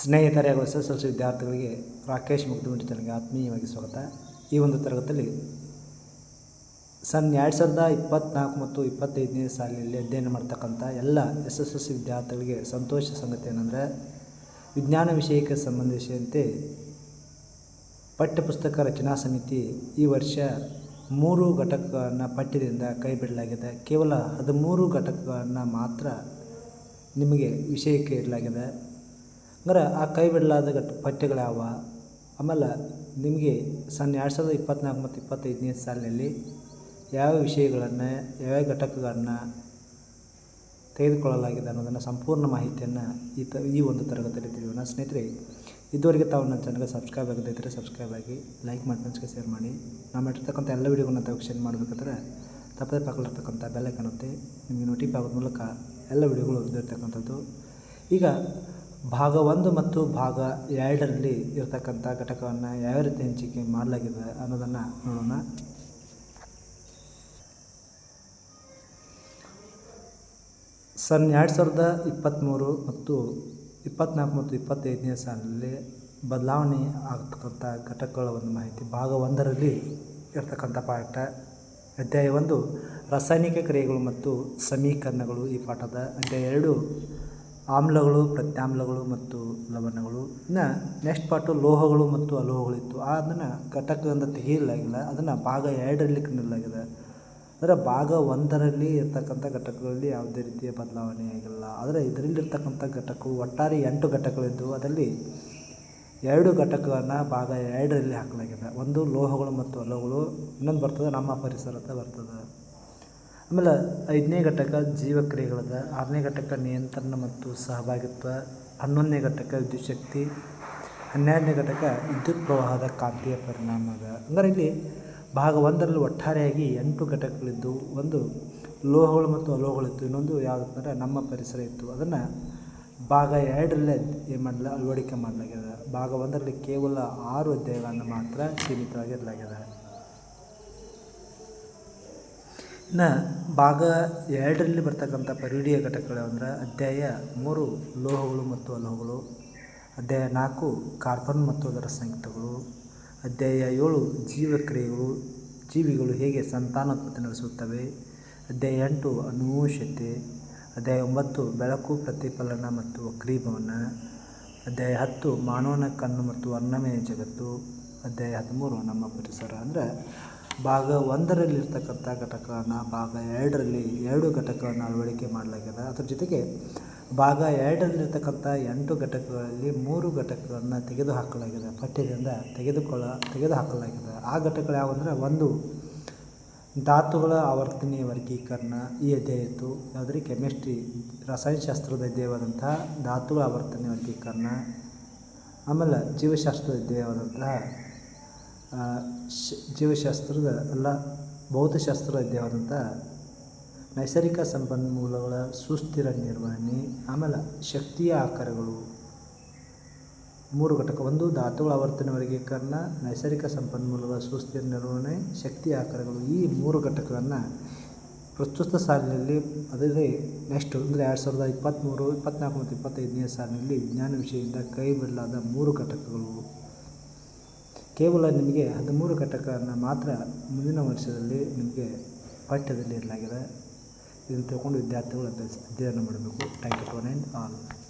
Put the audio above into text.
ಸ್ನೇಹಿತರೆ ಹಾಗೂ S S L C ವಿದ್ಯಾರ್ಥಿಗಳಿಗೆ ರಾಕೇಶ್ ಮುಗ್ದುಗುಂಡಿ ತನಗೆ ಆತ್ಮೀಯವಾಗಿ ಸ್ವಾಗತ. ಈ ಒಂದು ತರಗತಿಯಲ್ಲಿ ಸನ್ ಎರಡು ಸಾವಿರದ ಇಪ್ಪತ್ತ್ನಾಲ್ಕು ಮತ್ತು ಇಪ್ಪತ್ತೈದನೇ ಸಾಲಿನಲ್ಲಿ ಅಧ್ಯಯನ ಮಾಡ್ತಕ್ಕಂಥ ಎಲ್ಲ ಎಸ್ ಎಸ್ ಎಲ್ ವಿದ್ಯಾರ್ಥಿಗಳಿಗೆ ಸಂತೋಷ ಸಂಗತಿ ಏನಂದರೆ, ವಿಜ್ಞಾನ ವಿಷಯಕ್ಕೆ ಸಂಬಂಧಿಸಿದಂತೆ ಪಠ್ಯಪುಸ್ತಕ ರಚನಾ ಸಮಿತಿ ಈ ವರ್ಷ ಮೂರು ಘಟಕಗಳನ್ನು ಪಠ್ಯದಿಂದ ಕೈ ಬಿಡಲಾಗಿದೆ. ಕೇವಲ ಹದಿಮೂರು ಘಟಕಗಳನ್ನು ಮಾತ್ರ ನಿಮಗೆ ವಿಷಯಕ್ಕೆ ಇಡಲಾಗಿದೆ ಅಂದ್ರೆ ಆ ಕೈ ಬಿಡಲಾದ ಪಠ್ಯಗಳ್ಯಾವ ಪಠ್ಯಗಳು ಆಮೇಲೆ ನಿಮಗೆ ಸಣ್ಣ ಎರಡು ಸಾವಿರದ ಇಪ್ಪತ್ತ್ನಾಲ್ಕು ಮತ್ತು ಇಪ್ಪತ್ತೈದನೇ ಸಾಲಿನಲ್ಲಿ ಯಾವ ವಿಷಯಗಳನ್ನು ಯಾವ್ಯಾವ ಘಟಕಗಳನ್ನು ತೆಗೆದುಕೊಳ್ಳಲಾಗಿದೆ ಅನ್ನೋದನ್ನು ಸಂಪೂರ್ಣ ಮಾಹಿತಿಯನ್ನು ಈ ತ, ಈ ಒಂದು ತರಗತಿಯಲ್ಲಿ ತಿಳಿಯೋಣ. ಸ್ನೇಹಿತರೆ, ಇದುವರೆಗೆ ತಾವು ನನ್ನ ಚಾನಲ್ಗೆ ಸಬ್ಸ್ಕ್ರೈಬ್ ಆಗದೇ ಇದ್ದರೆ ಸಬ್ಸ್ಕ್ರೈಬ್ ಆಗಿ ಲೈಕ್ ಮಾಡಿ ಫ್ರೆಂಡ್ಸ್ಗೆ ಶೇರ್ ಮಾಡಿ. ನಾವು ಮಾಡಿರ್ತಕ್ಕಂಥ ಎಲ್ಲ ವೀಡಿಯೋಗಳನ್ನ ಶೇರ್ ಮಾಡಬೇಕಾದ್ರೆ ತಪ್ಪದೇ ಪಕ್ಕಲಿರ್ತಕ್ಕಂಥ ಬೆಲೆ ಕಾಣುತ್ತೆ ನಿಮಗೆ ನೋಟಿಫ್ ಆಗೋದ ಮೂಲಕ ಎಲ್ಲ ವೀಡಿಯೋಗಳು ಇದ್ದಿರ್ತಕ್ಕಂಥದ್ದು ಈಗ ಭಾಗ ಒಂದು ಮತ್ತು ಭಾಗ ಎರಡರಲ್ಲಿ ಇರತಕ್ಕಂಥ ಘಟಕವನ್ನು ಯಾವ ರೀತಿ ಹಂಚಿಕೆ ಮಾಡಲಾಗಿದೆ ಅನ್ನೋದನ್ನು ನೋಡೋಣ. ಸನ್ ಎರಡು ಸಾವಿರದ ಇಪ್ಪತ್ತ್ಮೂರು ಮತ್ತು ಇಪ್ಪತ್ತ್ನಾಲ್ಕು ಮತ್ತು ಇಪ್ಪತ್ತೈದನೇ ಸಾಲಿನಲ್ಲಿ ಬದಲಾವಣೆ ಆಗ್ತಕ್ಕಂಥ ಘಟಕಗಳ ಒಂದು ಮಾಹಿತಿ. ಭಾಗ ಒಂದರಲ್ಲಿ ಇರತಕ್ಕಂಥ ಪಾಠ. ಅಧ್ಯಾಯ ಒಂದು, ರಾಸಾಯನಿಕ ಕ್ರಿಯೆಗಳು ಮತ್ತು ಸಮೀಕರಣಗಳು ಈ ಪಾಠದ. ಅಧ್ಯಾಯ ಎರಡು ಆಮ್ಲಗಳು, ಪ್ರತ್ಯಾಮ್ಲಗಳು ಮತ್ತು ಲವಣಗಳು. ಇನ್ನು ನೆಕ್ಸ್ಟ್ ಪಾರ್ಟು ಲೋಹಗಳು ಮತ್ತು ಅಲೋಹಗಳಿತ್ತು. ಅದನ್ನು ಘಟಕದಿಂದ ತೆಗೆಯಲಾಗಿಲ್ಲ. ಅದನ್ನು ಭಾಗ ಎರಡರಲ್ಲಿ ಕಣ್ಣಲಾಗಿದೆ ಅಂದರೆ ಭಾಗ ಒಂದರಲ್ಲಿ ಇರ್ತಕ್ಕಂಥ ಘಟಕಗಳಲ್ಲಿ ಯಾವುದೇ ರೀತಿಯ ಬದಲಾವಣೆ ಆಗಿಲ್ಲ. ಆದರೆ ಇದರಲ್ಲಿರ್ತಕ್ಕಂಥ ಘಟಕವು ಒಟ್ಟಾರೆ ಎಂಟು ಘಟಕಗಳಿದ್ದವು ಅದರಲ್ಲಿ ಎರಡು ಘಟಕಗಳನ್ನು ಭಾಗ ಎರಡರಲ್ಲಿ ಹಾಕಲಾಗಿದೆ. ಒಂದು ಲೋಹಗಳು ಮತ್ತು ಅಲೋಹಗಳು. ಇನ್ನೊಂದು ಬರ್ತದೆ, ನಮ್ಮ ಪರಿಸರ ಅಂತ ಬರ್ತದೆ. ಆಮೇಲೆ ಐದನೇ ಘಟಕ ಜೀವಕ್ರಿಯೆಗಳದ ಆರನೇ ಘಟಕ ನಿಯಂತ್ರಣ ಮತ್ತು ಸಹಭಾಗಿತ್ವ, ಹನ್ನೊಂದನೇ ಘಟಕ ವಿದ್ಯುತ್ ಶಕ್ತಿ ಹನ್ನೆರಡನೇ ಘಟಕ ವಿದ್ಯುತ್ ಪ್ರವಾಹದ ಕಾಂತೀಯ ಪರಿಣಾಮ ಅದ ಅಂದರೆ ಇಲ್ಲಿ ಭಾಗ ಒಂದರಲ್ಲಿ ಒಟ್ಟಾರೆಯಾಗಿ ಎಂಟು ಘಟಕಗಳಿದ್ದು, ಒಂದು ಲೋಹಗಳು ಮತ್ತು ಅಲೋಹಗಳಿತ್ತು, ಇನ್ನೊಂದು ಯಾವುದಂದ್ರೆ ನಮ್ಮ ಪರಿಸರ ಇತ್ತು. ಅದನ್ನು ಭಾಗ ಎರಡರಲ್ಲೇ ಏನು ಮಾಡಲ ಅಳವಡಿಕೆ ಮಾಡಲಾಗಿದೆ ಭಾಗ ಒಂದರಲ್ಲಿ ಕೇವಲ ಆರು ಅಧ್ಯಾಯಗಳನ್ನು ಮಾತ್ರ ಸೀಮಿತವಾಗಿರಲಾಗಿದೆ ಇನ್ನು ಭಾಗ ಎರಡರಲ್ಲಿ ಬರ್ತಕ್ಕಂಥ ಪರಿಡಿಯ ಘಟಕಗಳು ಅಂದರೆ ಅಧ್ಯಾಯ ಮೂರು, ಲೋಹಗಳು ಮತ್ತು ಅಲೋಹಗಳು. ಅಧ್ಯಾಯ ನಾಲ್ಕು, ಕಾರ್ಬನ್ ಮತ್ತು ಅದರ ಸಂಯುಕ್ತಗಳು. ಅಧ್ಯಾಯ ಏಳು, ಜೀವಕ್ರಿಯೆಗಳು. ಜೀವಿಗಳು ಹೇಗೆ ಸಂತಾನೋತ್ಪತ್ತಿ ನಡೆಸುತ್ತವೆ? ಅಧ್ಯಾಯ ಎಂಟು ಅನುವಂಶತೆ ಅಧ್ಯಾಯ ಒಂಬತ್ತು, ಬೆಳಕು, ಪ್ರತಿಫಲನ ಮತ್ತು ವಕ್ರೀಭವನ ಅಧ್ಯಾಯ ಹತ್ತು, ಮಾನವನ ಕಣ್ಣು ಮತ್ತು ಅನ್ನಮಯ ಜಗತ್ತು. ಅಧ್ಯಾಯ ಹದಿಮೂರು, ನಮ್ಮ ಪರಿಸರ ಅಂದರೆ ಭಾಗ ಒಂದರಲ್ಲಿರ್ತಕ್ಕಂಥ ಘಟಕಗಳನ್ನು ಭಾಗ ಎರಡರಲ್ಲಿ ಎರಡು ಘಟಕವನ್ನು ಅಳವಡಿಕೆ ಮಾಡಲಾಗಿದೆ. ಅದ್ರ ಜೊತೆಗೆ ಭಾಗ ಎರಡರಲ್ಲಿರ್ತಕ್ಕಂಥ ಎಂಟು ಘಟಕಗಳಲ್ಲಿ ಮೂರು ಘಟಕಗಳನ್ನು ತೆಗೆದುಹಾಕಲಾಗಿದೆ. ಪಠ್ಯದಿಂದ ತೆಗೆದುಕೊಳ್ಳ, ತೆಗೆದುಹಾಕಲಾಗಿದೆ. ಆ ಘಟಕಗಳು ಯಾವುವಂದರೆ ಒಂದು ಧಾತುಗಳ ಆವರ್ತನೀಯ ವರ್ಗೀಕರಣ, ಈ ಅಧ್ಯಾಯ ಇತ್ತು. ಯಾವುದ್ರಿ? ಕೆಮಿಸ್ಟ್ರಿ, ರಸಾಯನಶಾಸ್ತ್ರದ ಅಧ್ಯಾಯವಾದಂತಹ ಧಾತುಗಳ ಆವರ್ತನೀಯ ವರ್ಗೀಕರಣ, ಆಮೇಲೆ ಜೀವಶಾಸ್ತ್ರದ ಅಧ್ಯಾಯವಾದಂತಹ ಶ, ಜೀವಶಾಸ್ತ್ರದ ಅಲ್ಲ ಭೌತಶಾಸ್ತ್ರ ಅಧ್ಯಾಯವಾದಂಥ ನೈಸರ್ಗಿಕ ಸಂಪನ್ಮೂಲಗಳ ಸುಸ್ಥಿರ ನಿರ್ವಹಣೆ, ಆಮೇಲೆ ಶಕ್ತಿಯ ಆಕಾರಗಳು, ಮೂರು ಘಟಕ, ಒಂದು ಧಾತುಗಳ ಆವರ್ತನ ವರ್ಗೀಕರಣ ನೈಸರ್ಗಿಕ ಸಂಪನ್ಮೂಲಗಳ ಸುಸ್ಥಿರ ನಿರ್ವಹಣೆ, ಶಕ್ತಿಯ ಆಕಾರಗಳು, ಈ ಮೂರು ಘಟಕಗಳನ್ನು ಪ್ರಸ್ತುತ ಸಾಲಿನಲ್ಲಿ ಅದರಲ್ಲಿ ನೆಕ್ಸ್ಟ್ ಅಂದರೆ ಎರಡು ಸಾವಿರದ ಇಪ್ಪತ್ತ್ಮೂರು, ಇಪ್ಪತ್ತ್ನಾಲ್ಕು ಮತ್ತು ಇಪ್ಪತ್ತೈದನೇ ಸಾಲಿನಲ್ಲಿ ವಿಜ್ಞಾನ ವಿಷಯದಿಂದ ಕೈ ಬಿಡಲಾದ ಮೂರು ಘಟಕಗಳು. ಕೇವಲ ನಿಮಗೆ ಹದಿಮೂರು ಘಟಕವನ್ನು ಮಾತ್ರ ಮುಂದಿನ ವರ್ಷದಲ್ಲಿ ನಿಮಗೆ ಪಠ್ಯದಲ್ಲಿ ಇರಲಾಗಿದೆ. ಇದನ್ನು ತಿಳ್ಕೊಂಡು ವಿದ್ಯಾರ್ಥಿಗಳು ಅಭ್ಯಾಸ ಅಧ್ಯಯನ ಮಾಡಬೇಕು. Thank you and all